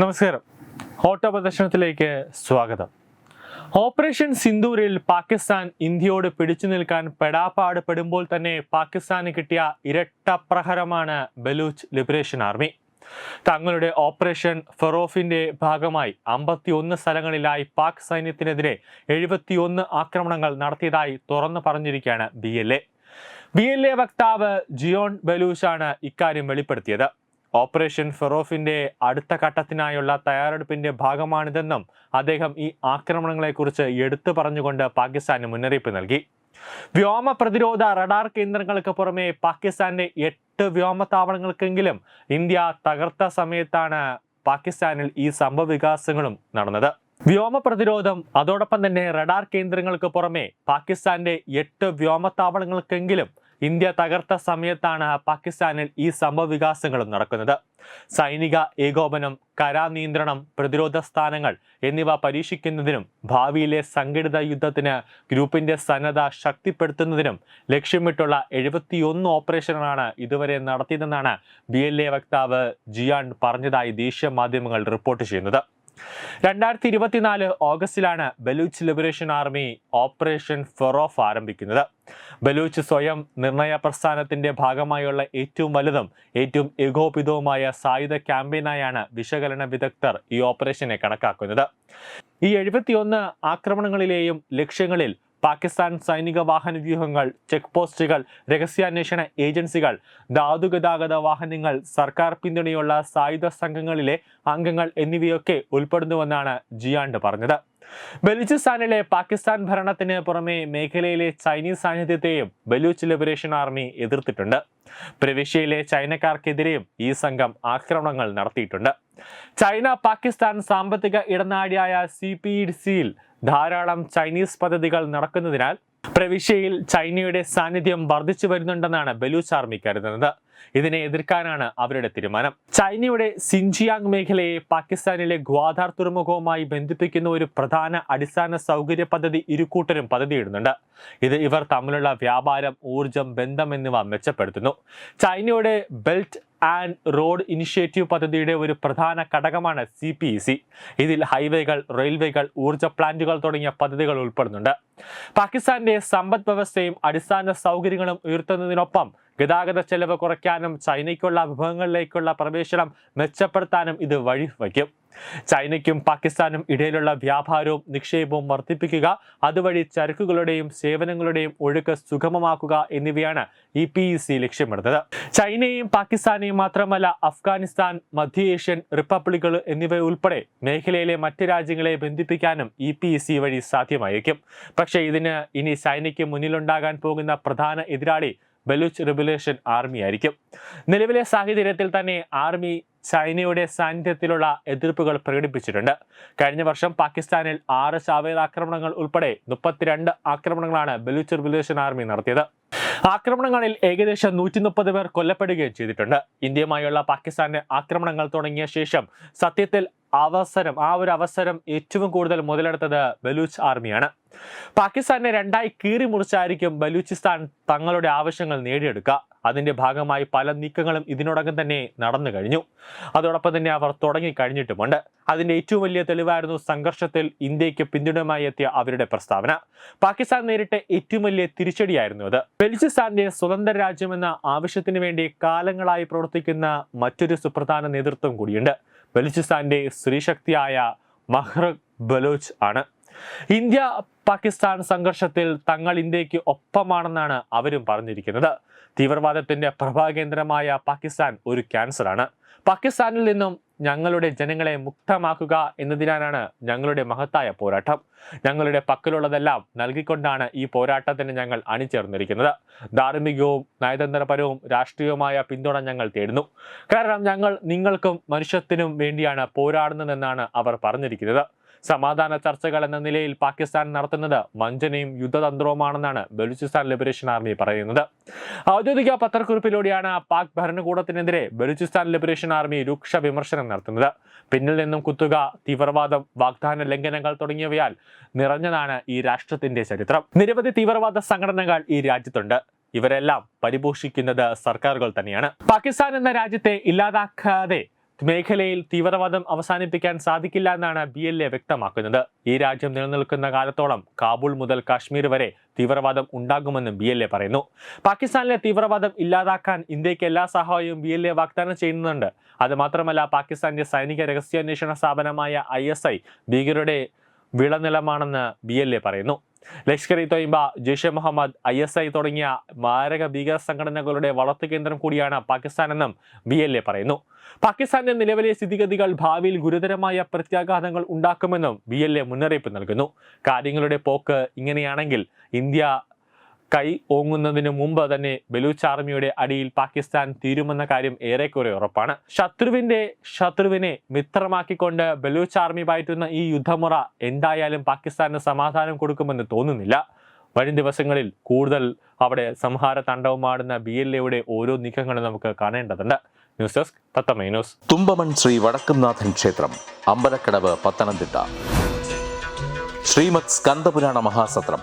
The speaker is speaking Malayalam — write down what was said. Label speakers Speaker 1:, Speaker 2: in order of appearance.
Speaker 1: നമസ്കാരം. ഓട്ടോ പ്രദർശനത്തിലേക്ക് സ്വാഗതം. ഓപ്പറേഷൻ സിന്ദൂരിൽ പാകിസ്ഥാൻ ഇന്ത്യയോട് പിടിച്ചു നിൽക്കാൻ പെടാപ്പാട് പെടുമ്പോൾ തന്നെ പാകിസ്ഥാന് കിട്ടിയ ഇരട്ട പ്രഹരമാണ് ബലൂച്ച് ലിബറേഷൻ ആർമി. തങ്ങളുടെ ഓപ്പറേഷൻ ഫെറോഫിന്റെ ഭാഗമായി അമ്പത്തിയൊന്ന് സ്ഥലങ്ങളിലായി പാക് സൈന്യത്തിനെതിരെ എഴുപത്തിയൊന്ന് ആക്രമണങ്ങൾ നടത്തിയതായി തുറന്നു പറഞ്ഞിരിക്കുകയാണ് B L A. B L A വക്താവ് ജിയോൺ ബലൂച്ചാണ് ഇക്കാര്യം വെളിപ്പെടുത്തിയത്. ഓപ്പറേഷൻ ഫെറോഫിന്റെ അടുത്ത ഘട്ടത്തിനായുള്ള തയ്യാറെടുപ്പിന്റെ ഭാഗമാണിതെന്നും അദ്ദേഹം ഈ ആക്രമണങ്ങളെക്കുറിച്ച് എടുത്തു പറഞ്ഞുകൊണ്ട് പാകിസ്ഥാന് മുന്നറിയിപ്പ് നൽകി. വ്യോമ പ്രതിരോധ റഡാർ കേന്ദ്രങ്ങൾക്ക് പുറമെ പാകിസ്ഥാന്റെ എട്ട് വ്യോമത്താവളങ്ങൾക്കെങ്കിലും ഇന്ത്യ തകർത്ത സമയത്താണ് പാകിസ്ഥാനിൽ ഈ സംഭവവികാസങ്ങളും നടന്നത്. വ്യോമ പ്രതിരോധം അതോടൊപ്പം തന്നെ റഡാർ കേന്ദ്രങ്ങൾക്ക് പുറമെ പാകിസ്ഥാന്റെ എട്ട് വ്യോമത്താവളങ്ങൾക്കെങ്കിലും ഇന്ത്യ തകർത്ത സമയത്താണ് പാകിസ്ഥാനിൽ ഈ സംഭവവികാസങ്ങളും നടക്കുന്നത്. സൈനിക ഏകോപനം കരാ നിയന്ത്രണം പ്രതിരോധ സ്ഥാനങ്ങൾ എന്നിവ പരീക്ഷിക്കുന്നതിനും ഭാവിയിലെ സംഘടിത യുദ്ധത്തിന് ഗ്രൂപ്പിന്റെ സന്നദ്ധ ശക്തിപ്പെടുത്തുന്നതിനും ലക്ഷ്യമിട്ടുള്ള എഴുപത്തിയൊന്ന് ഓപ്പറേഷനാണ് ഇതുവരെ നടത്തിയതെന്നാണ് ബി വക്താവ് ജിയാൻ പറഞ്ഞതായി ദേശീയ മാധ്യമങ്ങൾ റിപ്പോർട്ട് ചെയ്യുന്നത്. രണ്ടായിരത്തി ഇരുപത്തിനാല് ഓഗസ്റ്റിലാണ് Baloch liberation army operation Herof ആരംഭിക്കുന്നത്. ബലൂച്ച് സ്വയം നിർണയ പ്രസ്ഥാനത്തിന്റെ ഭാഗമായുള്ള ഏറ്റവും വലുതും ഏറ്റവും ഏകോപിതവുമായ സായുധ ക്യാമ്പയിനായാണ് വിശകലന വിദഗ്ധർ ഈ ഓപ്പറേഷനെ കണക്കാക്കുന്നത്. ഈ എഴുപത്തിയൊന്ന് ആക്രമണങ്ങളിലെയും ലക്ഷ്യങ്ങളിൽ പാകിസ്ഥാൻ സൈനിക വാഹന വ്യൂഹങ്ങൾ ചെക്ക് പോസ്റ്റുകൾ രഹസ്യാന്വേഷണ ഏജൻസികൾ ധാതുഗതാഗത വാഹനങ്ങൾ സർക്കാർ പിന്തുണയുള്ള സായുധ സംഘങ്ങളിലെ അംഗങ്ങൾ എന്നിവയൊക്കെ ഉൾപ്പെടുന്നുവെന്നാണ് ജിയാണ്ട് പറഞ്ഞത്. ബലൂചിസ്ഥാനിലെ പാകിസ്ഥാൻ ഭരണത്തിന് പുറമെ മേഖലയിലെ ചൈനീസ് സാന്നിധ്യത്തെയും ബലൂച്ച് ലിബറേഷൻ ആർമി എതിർത്തിട്ടുണ്ട്. പ്രവിശ്യയിലെ ചൈനക്കാർക്കെതിരെയും ഈ സംഘം ആക്രമണങ്ങൾ നടത്തിയിട്ടുണ്ട്. ചൈന പാകിസ്ഥാൻ സാമ്പത്തിക ഇടനാഴിയായ സി പി സിയിൽ ധാരാളം ചൈനീസ് പദ്ധതികൾ നടക്കുന്നതിനാൽ പ്രവിശ്യയിൽ ചൈനയുടെ സാന്നിധ്യം വർദ്ധിച്ചു വരുന്നുണ്ടെന്നാണ് ബലൂച്ച് ആർമി കരുതുന്നത്. ഇതിനെ എതിർക്കാനാണ് അവരുടെ തീരുമാനം. ചൈനയുടെ സിൻജിയാങ് മേഖലയെ പാകിസ്ഥാനിലെ ഗ്വാദാർ തുറമുഖവുമായി ബന്ധിപ്പിക്കുന്ന ഒരു പ്രധാന അടിസ്ഥാന സൗകര്യ പദ്ധതി ഇരുകൂട്ടരും പദ്ധതിയിടുന്നുണ്ട്. ഇത് ഇവർ തമ്മിലുള്ള വ്യാപാരം ഊർജം ബന്ധം എന്നിവ മെച്ചപ്പെടുത്തുന്നു. ചൈനയുടെ ബെൽറ്റ് ആൻഡ് റോഡ് ഇനിഷ്യേറ്റീവ് പദ്ധതിയുടെ ഒരു പ്രധാന ഘടകമാണ് സി പി ഇ സി. ഇതിൽ ഹൈവേകൾ റെയിൽവേകൾ ഊർജ പ്ലാന്റുകൾ തുടങ്ങിയ പദ്ധതികൾ ഉൾപ്പെടുന്നുണ്ട്. പാകിസ്ഥാന്റെ സമ്പദ് വ്യവസ്ഥയും അടിസ്ഥാന സൗകര്യങ്ങളും ഉയർത്തുന്നതിനൊപ്പം ഗതാഗത ചെലവ് കുറയ്ക്കാനും ചൈനയ്ക്കുള്ള വിഭവങ്ങളിലേക്കുള്ള പ്രവേശനം മെച്ചപ്പെടുത്താനും ഇത് വഴിവയ്ക്കും ചൈനയ്ക്കും പാകിസ്ഥാനും ഇടയിലുള്ള വ്യാപാരവും നിക്ഷേപവും വർദ്ധിപ്പിക്കുക അതുവഴി ചരക്കുകളുടെയും സേവനങ്ങളുടെയും ഒഴുക്ക് സുഗമമാക്കുക എന്നിവയാണ് ഇ പി ഇ സി ലക്ഷ്യമിടുന്നത്. ചൈനയും പാകിസ്ഥാനെയും മാത്രമല്ല അഫ്ഗാനിസ്ഥാൻ മധ്യേഷ്യൻ റിപ്പബ്ലിക്കുകൾ എന്നിവ ഉൾപ്പെടെ മേഖലയിലെ മറ്റ് രാജ്യങ്ങളെ ബന്ധിപ്പിക്കാനും ഇ പി ഇ സി വഴി സാധ്യമായിരിക്കും പക്ഷേ ഇതിന് ഇനി ചൈനയ്ക്ക് മുന്നിലുണ്ടാകാൻ പോകുന്ന പ്രധാന എതിരാളി ബലൂച്ച് റിബുലേഷൻ ആർമി ആയിരിക്കും നിലവിലെ സാഹചര്യത്തിൽ തന്നെ ആർമി ചൈനയുടെ സാന്നിധ്യത്തിലുള്ള എതിർപ്പുകൾ പ്രകടിപ്പിച്ചിട്ടുണ്ട്. കഴിഞ്ഞ വർഷം പാകിസ്ഥാനിൽ ആറ് ചാവേർ ആക്രമണങ്ങൾ ഉൾപ്പെടെ മുപ്പത്തിരണ്ട് ആക്രമണങ്ങളാണ് ബലൂച്ചർ ബലൂഷൻ ആർമി നടത്തിയത്. ആക്രമണങ്ങളിൽ ഏകദേശം നൂറ്റി മുപ്പത് പേർ കൊല്ലപ്പെടുകയും ചെയ്തിട്ടുണ്ട്. ഇന്ത്യയുമായുള്ള പാകിസ്ഥാന്റെ ആക്രമണങ്ങൾ തുടങ്ങിയ ശേഷം സത്യത്തിൽ അവസരം ആ ഒരു അവസരം ഏറ്റവും കൂടുതൽ മുതലെടുത്തത് ബലൂച്ച് ആർമിയാണ്. പാകിസ്ഥാനെ രണ്ടായി കീറി മുറിച്ചായിരിക്കും ബലൂചിസ്ഥാൻ തങ്ങളുടെ ആവശ്യങ്ങൾ നേടിയെടുക്കുക. അതിന്റെ ഭാഗമായി പല നീക്കങ്ങളും ഇതിനോടകം തന്നെ നടന്നു കഴിഞ്ഞു. അതോടൊപ്പം തന്നെ അവർ തുടങ്ങി കഴിഞ്ഞിട്ടുമുണ്ട്. അതിന്റെ ഏറ്റവും വലിയ തെളിവായിരുന്നു സംഘർഷത്തിൽ ഇന്ത്യയ്ക്ക് പിന്തുണയുമായി എത്തിയ അവരുടെ പ്രസ്താവന. പാകിസ്ഥാൻ നേരിട്ട ഏറ്റവും വലിയ തിരിച്ചടിയായിരുന്നു അത്. ബെൽജിസ്ഥാന്റെ സ്വതന്ത്ര രാജ്യമെന്ന ആവശ്യത്തിന് വേണ്ടി കാലങ്ങളായി പ്രവർത്തിക്കുന്ന മറ്റൊരു സുപ്രധാന നേതൃത്വം കൂടിയുണ്ട്. ബെൽജിസ്ഥാന്റെ സ്ത്രീശക്തിയായ മഹ്റഖ് ബലോച്ച് ആണ്. ഇന്ത്യ പാകിസ്ഥാൻ സംഘർഷത്തിൽ തങ്ങൾ ഇന്ത്യയ്ക്ക് ഒപ്പമാണെന്നാണ് അവരും പറഞ്ഞിരിക്കുന്നത്. തീവ്രവാദത്തിന്റെ പ്രഭാകേന്ദ്രമായ പാകിസ്ഥാൻ ഒരു ക്യാൻസറാണ്. പാകിസ്ഥാനിൽ നിന്നും ഞങ്ങളുടെ ജനങ്ങളെ മുക്തമാക്കുക എന്നതിനാണ് ഞങ്ങളുടെ മഹത്തായ പോരാട്ടം. ഞങ്ങളുടെ പക്കലുള്ളതെല്ലാം നൽകിക്കൊണ്ടാണ് ഈ പോരാട്ടത്തിന് ഞങ്ങൾ അണിചേർന്നിരിക്കുന്നത്. ധാർമ്മികവും നയതന്ത്രപരവും രാഷ്ട്രീയവുമായ പിന്തുണ ഞങ്ങൾ തേടുന്നു. കാരണം ഞങ്ങൾ നിങ്ങൾക്കും മനുഷ്യത്തിനും വേണ്ടിയാണ് പോരാടുന്നതെന്നാണ് അവർ പറഞ്ഞിരിക്കുന്നത്. സമാധാന ചർച്ചകൾ എന്ന നിലയിൽ പാകിസ്ഥാൻ നടത്തുന്നത് വഞ്ചനയും യുദ്ധതന്ത്രവുമാണെന്നാണ് ബലൂചിസ്ഥാൻ ലിബറേഷൻ ആർമി പറയുന്നത്. ഔദ്യോഗിക പത്രക്കുറിപ്പിലൂടെയാണ് പാക് ഭരണകൂടത്തിനെതിരെ ബലൂചിസ്ഥാൻ ലിബറേഷൻ ആർമി രൂക്ഷ വിമർശനം നടത്തുന്നത്. പിന്നിൽ നിന്നും കുത്തുക തീവ്രവാദം വാഗ്ദാന ലംഘനങ്ങൾ തുടങ്ങിയവയാൽ നിറഞ്ഞതാണ് ഈ രാഷ്ട്രത്തിന്റെ ചരിത്രം. നിരവധി തീവ്രവാദ സംഘടനകൾ ഈ രാജ്യത്തുണ്ട്. ഇവരെല്ലാം പരിപോഷിക്കുന്നത് സർക്കാരുകൾ തന്നെയാണ്. പാകിസ്ഥാൻ എന്ന രാജ്യത്തെ ഇല്ലാതാക്കാതെ മേഖലയിൽ തീവ്രവാദം അവസാനിപ്പിക്കാൻ സാധിക്കില്ല എന്നാണ് ബി എൽ എ വ്യക്തമാക്കുന്നത്. ഈ രാജ്യം നിലനിൽക്കുന്ന കാലത്തോളം കാബൂൾ മുതൽ കാശ്മീർ വരെ തീവ്രവാദം ഉണ്ടാകുമെന്നും ബി എൽ എ പറയുന്നു. പാകിസ്ഥാനിലെ തീവ്രവാദം ഇല്ലാതാക്കാൻ ഇന്ത്യയ്ക്ക് എല്ലാ സഹായവും ബി എൽ എ വാഗ്ദാനം ചെയ്യുന്നുണ്ട്. അത് മാത്രമല്ല പാകിസ്ഥാന്റെ സൈനിക രഹസ്യാന്വേഷണ സ്ഥാപനമായ ഐ എസ് ഐ ഭീകരരുടെ വിളനിലമാണെന്ന് ബി എൽ എ പറയുന്നു. Lashkar e Taiba Jaishe Mohammed I S I തുടങ്ങിയ മാരക ഭീകര സംഘടനകളുടെ വളർത്തു കേന്ദ്രം കൂടിയാണ് പാകിസ്ഥാനെന്നും ബി എൽ എ പറയുന്നു. പാകിസ്ഥാന്റെ നിലവിലെ സ്ഥിതിഗതികൾ ഭാവിയിൽ ഗുരുതരമായ പ്രത്യാഘാതങ്ങൾ ഉണ്ടാക്കുമെന്നും ബി എൽ എ മുന്നറിയിപ്പ് നൽകുന്നു. കാര്യങ്ങളുടെ പോക്ക് ഇങ്ങനെയാണെങ്കിൽ ഇന്ത്യ കൈ ഓങ്ങുന്നതിന് മുമ്പ് തന്നെ ബലൂച്ച് ആർമിയുടെ അടിയിൽ പാകിസ്ഥാൻ തീരുമെന്ന കാര്യം ഏറെക്കുറെ ഉറപ്പാണ്. ശത്രുവിന്റെ ശത്രുവിനെ മിത്രമാക്കിക്കൊണ്ട് ബലൂച്ച് ആർമി പയറ്റുന്ന ഈ യുദ്ധമുറ എന്തായാലും പാകിസ്ഥാന് സമാധാനം കൊടുക്കുമെന്ന് തോന്നുന്നില്ല. വരും ദിവസങ്ങളിൽ കൂടുതൽ അവിടെ സംഹാര തണ്ടവുമാടുന്ന ബി എൽ എയുടെ ഓരോ നീക്കങ്ങളും നമുക്ക് കാണേണ്ടതുണ്ട്. News desk Thathamai news.
Speaker 2: Thumpamon Sree Vadakkumnathan ക്ഷേത്രം അമ്പലക്കടവ് പത്തനംതിട്ട. ശ്രീമത് സ്കന്ദപുരാണ മഹാസത്രം